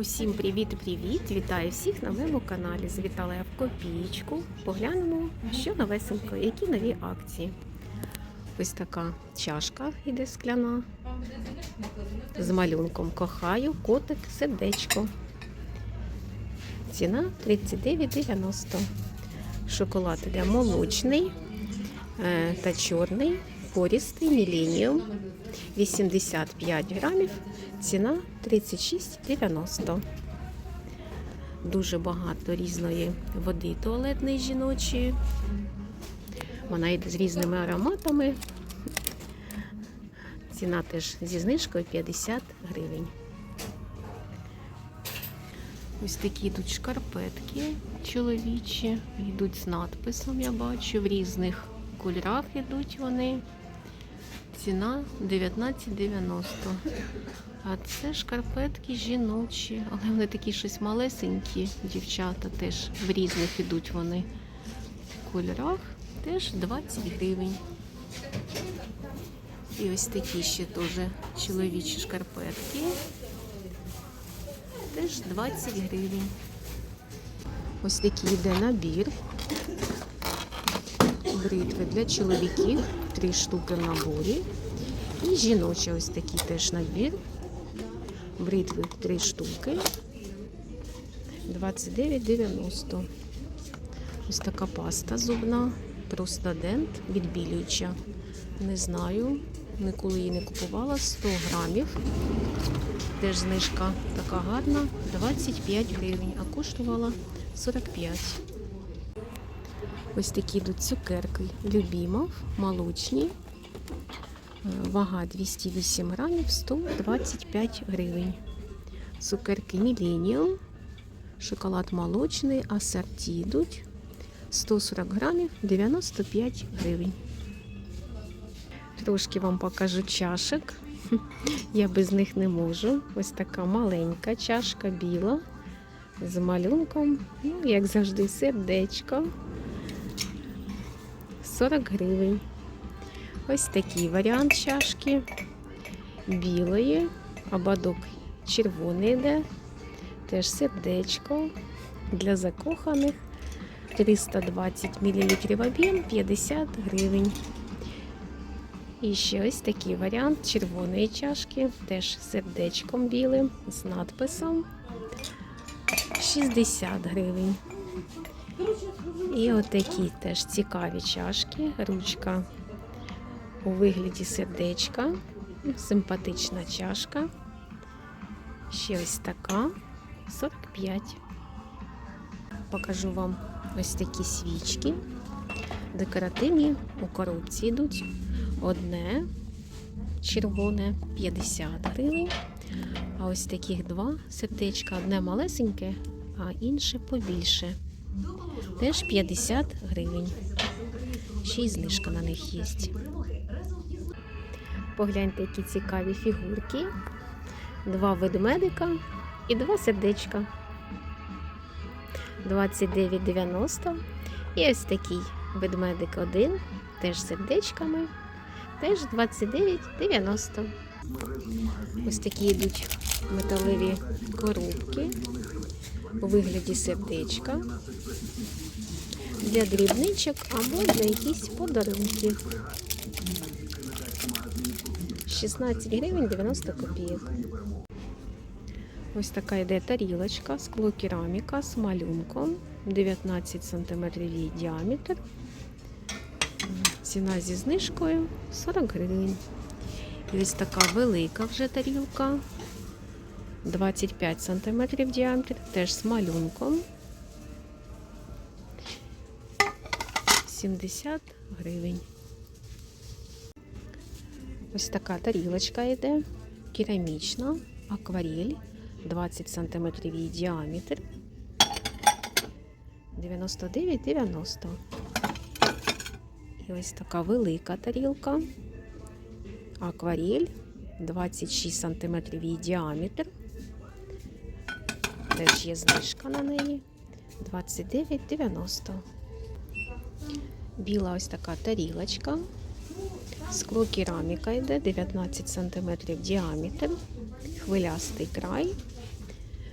Усім привіт-привіт! Вітаю всіх на моєму каналі. Завітала я в копієчку. Поглянемо, що новесенько, які нові акції. Ось така чашка іде скляна з малюнком Кохаю, котик, сердечко. Ціна 39,90. Шоколад іде молочний е, та чорний, пористий, міленіум. 85 грамів, ціна 36,90. Дуже багато різної води туалетної жіночої. Вона йде з різними ароматами. Ціна теж зі знижкою 50 гривень. Ось такі йдуть шкарпетки чоловічі, йдуть з надписом, я бачу, в різних кольорах йдуть вони. Ціна 19,90. А це шкарпетки жіночі. Але вони такі щось малесенькі, дівчата теж в різних ідуть вони в кольорах. Теж 20 гривень. І ось такі ще теж чоловічі шкарпетки. Теж 20 гривень. Ось такий йде набір. Бритви для чоловіків. Три штуки в наборі. І жіночі ось такий теж набір. Бритви три штуки. 29,90. Ось така паста зубна. Просто дент відбілююча. Не знаю, ніколи її не купувала. 100 грамів. Теж знижка така гарна. 25 гривень, а коштувала 45. Ось такі йдуть цукерки Любімов, молочні. Е, Вага 208 грамів, 125 гривень. Цукерки Millennium, шоколад молочний, асорті йдуть. 140 грамів, 95 гривень. Трошки вам покажу чашек. Я без них не можу. Ось така маленька чашка біла з малюнком. Ну, як завжди, сердечко. 40 гривень. Ось такий варіант чашки. Білої, ободок червоний йде. Теж сердечко для закоханих. 320 мл об'єм, 50 гривень. І ще ось такий варіант червоної чашки, теж сердечком білим, з надписом 60 гривень. І отакі теж цікаві чашки, ручка у вигляді сердечка, симпатична чашка. Ще ось така 45. Покажу вам ось такі свічки. Декоративні у коробці йдуть. Одне червоне 50 гривень. А ось таких два сердечка. Одне малесеньке, а інше побільше. Теж 50 гривень. Ще й знижка на них є. Погляньте, які цікаві фігурки. Два ведмедика і два сердечка. 29,90. І ось такий ведмедик один, теж сердечками. Теж 29,90. Ось такі йдуть металеві коробки у вигляді сердечка для дрібничок або для якихось подарунків. 16 гривень 90 копійок. Ось така йде тарілочка, скло кераміка з малюнком, 19 см діаметр. Ціна зі знижкою 40 гривень. І ось така велика вже тарілка, 25 см діаметр, теж з малюнком. 70 гривень. Ось така тарілочка йде, керамічна, акварель, 20 см її діаметр. 99,90. І ось така велика тарілка, акварель, 26 см її діаметр. Теж є знижка на неї. 29,90. Біла ось така тарілочка. Скло кераміка йде 19 см діаметр, хвилястий край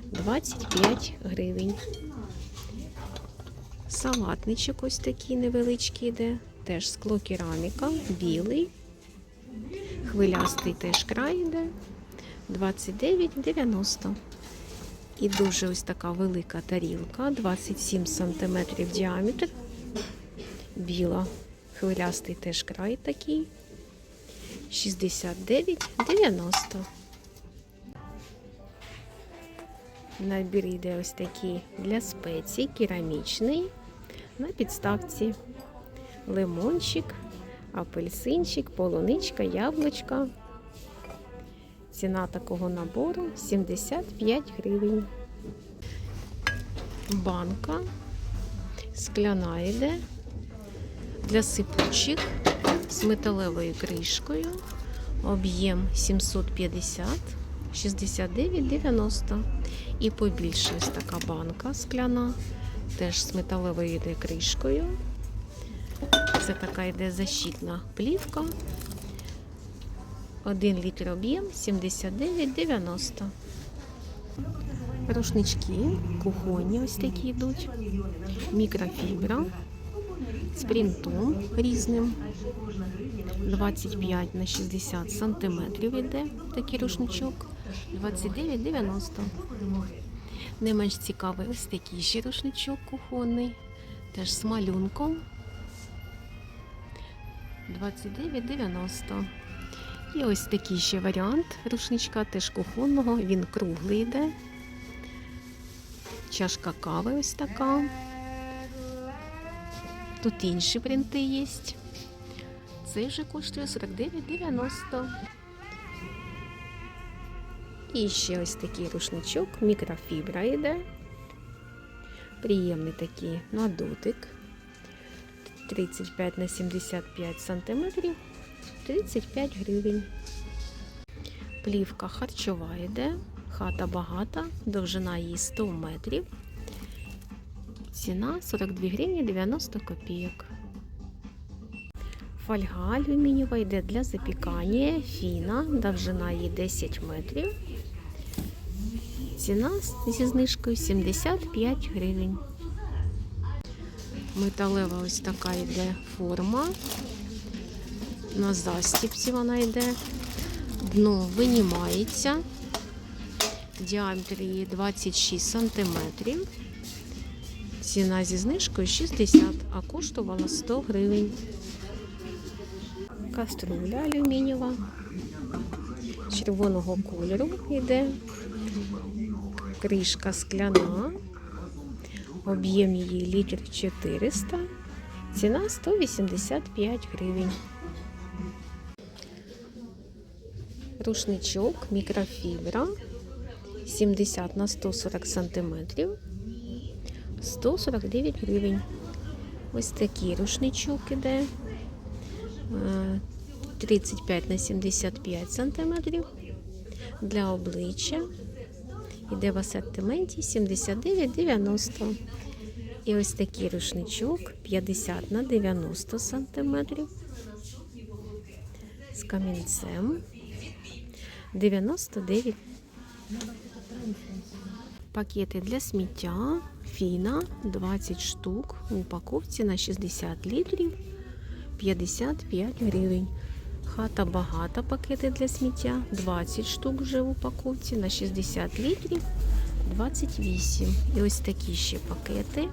25 гривень. Салатничок ось такий невеличкий йде. Теж скло кераміка, білий. Хвилястий теж край йде. 29,90. І дуже ось така велика тарілка, 27 см діаметр. Біла, хвилястий теж край такий. 69,90. Набір йде ось такий для спецій, керамічний. На підставці лимончик, апельсинчик, полуничка, яблучка. Ціна такого набору 75 гривень. Банка скляна йде для сипучих з металевою кришкою. Об'єм 750, 69,90. І побільше ось така банка скляна, теж з металевою кришкою. Це така йде защитна плівка. 1 літр об'єм 79,90. Рушнички кухонні ось такі йдуть. Мікрофібра з принтом різним. 25 на 60 сантиметрів іде такий рушничок. 29,90. Не менш цікавий ось такий ще рушничок кухонний. Теж з малюнком. 29,90. І ось такий ще варіант рушничка, теж кухонного. Він круглий йде. Чашка кави ось така. Тут інші принти є. Цей вже коштує 49,90. І ще ось такий рушничок, мікрофібра йде. Приємний такий на дотик. 35 на 75 сантиметрів. 35 гривень. Плівка харчова йде. Хата багата, довжина її 100 метрів. Ціна 42 гривні 90 копійок. Фольга алюмінієва йде для запікання. Фіна, довжина її 10 метрів. Ціна зі знижкою 75 гривень. Металева ось така йде форма. На застіпці вона йде. Дно винімається. Діаметр її 26 сантиметрів. Ціна зі знижкою 60, а коштувала 100 гривень. Каструля алюмінієва. Червоного кольору йде. Кришка скляна. Об'єм її літр 400. Ціна 185 гривень. Рушничок мікрофібра 70 на 140 сантиметрів. 149 гривень. Ось такий рушничок іде. Е, 35 на 75 сантиметрів. Для обличчя. Іде в асортименті 79,90. І ось такий рушничок 50 на 90 сантиметрів. З камінцем 99. Пакети для сміття. Фіна 20 штук в упаковці на 60 літрів 55 гривень. Хата багата пакети для сміття. 20 штук вже в упаковці на 60 літрів 28. І ось такі ще пакети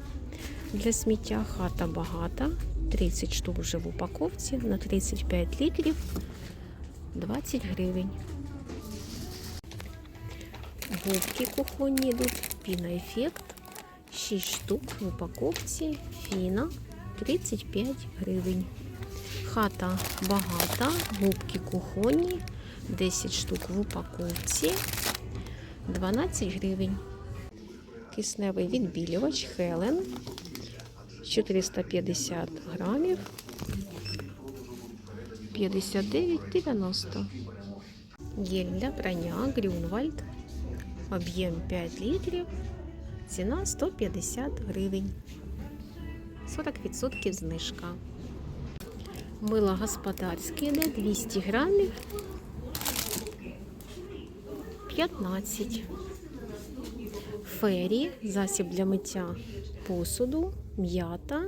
для сміття. Хата багата. 30 штук вже в упаковці на 35 літрів 20 гривень. Губки кухонні йдуть, піноефект. 6 штук в упаковці, фіна 35 гривень. Хата багата, губки кухонні, 10 штук в упаковці, 12 гривень. Кисневий відбілювач Хелен 450 грамів, 59,90. Гель для прання Грюнвальд. Об'єм 5 літрів. Ціна 150 гривень. 40% знижка. Мило господарське йде 200 грамів. 15. фері, засіб для миття посуду, м'ята,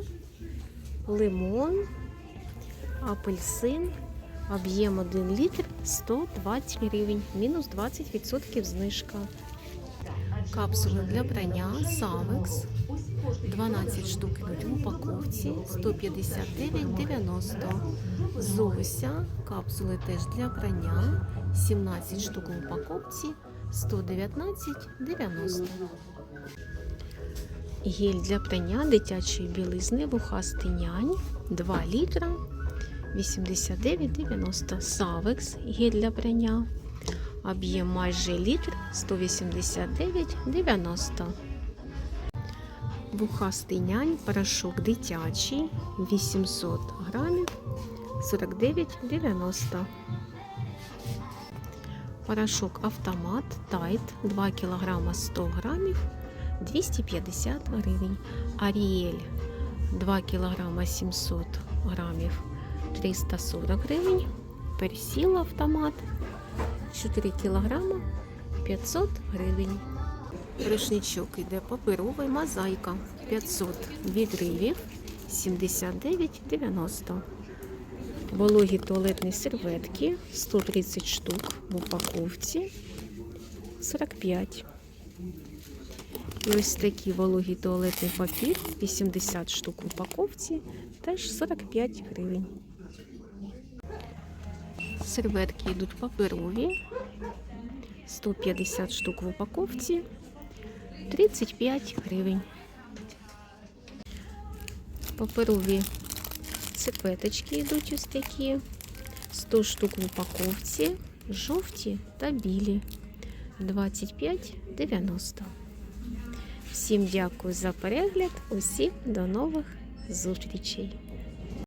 лимон, апельсин, об'єм 1 літр 120 гривень, мінус 20% знижка. Капсули для прання Савекс 12 штук в упаковці 159,90. Зося, капсули теж для прання 17 штук в упаковці 119,90. Гель для прання дитячої білизни вухастий нянь 2 літра 89,90. Савекс гель для прання. Об'єм майже літр 189,90. Вухастий нянь, порошок дитячий 800 грамів 49,90. Порошок автомат Тайт 2 кг 100 грамів 250 гривень. Аріель 2 кг 700 грамів 340 гривень. Персіл автомат 4 кг 500 гривень. Рушничок іде паперовий мозаїка 500 відривів 79,90. Вологі туалетні серветки 130 штук в упаковці 45. І ось такий вологий туалетний папір 80 штук в упаковці теж 45 гривень. Серветки йдуть паперові 150 штук в упаковці 35 гривень. Паперові цепеточки йдуть ось такі. 100 штук в упаковці, жовті та білі. 25,90. Всім дякую за перегляд. Усім до нових зустрічей!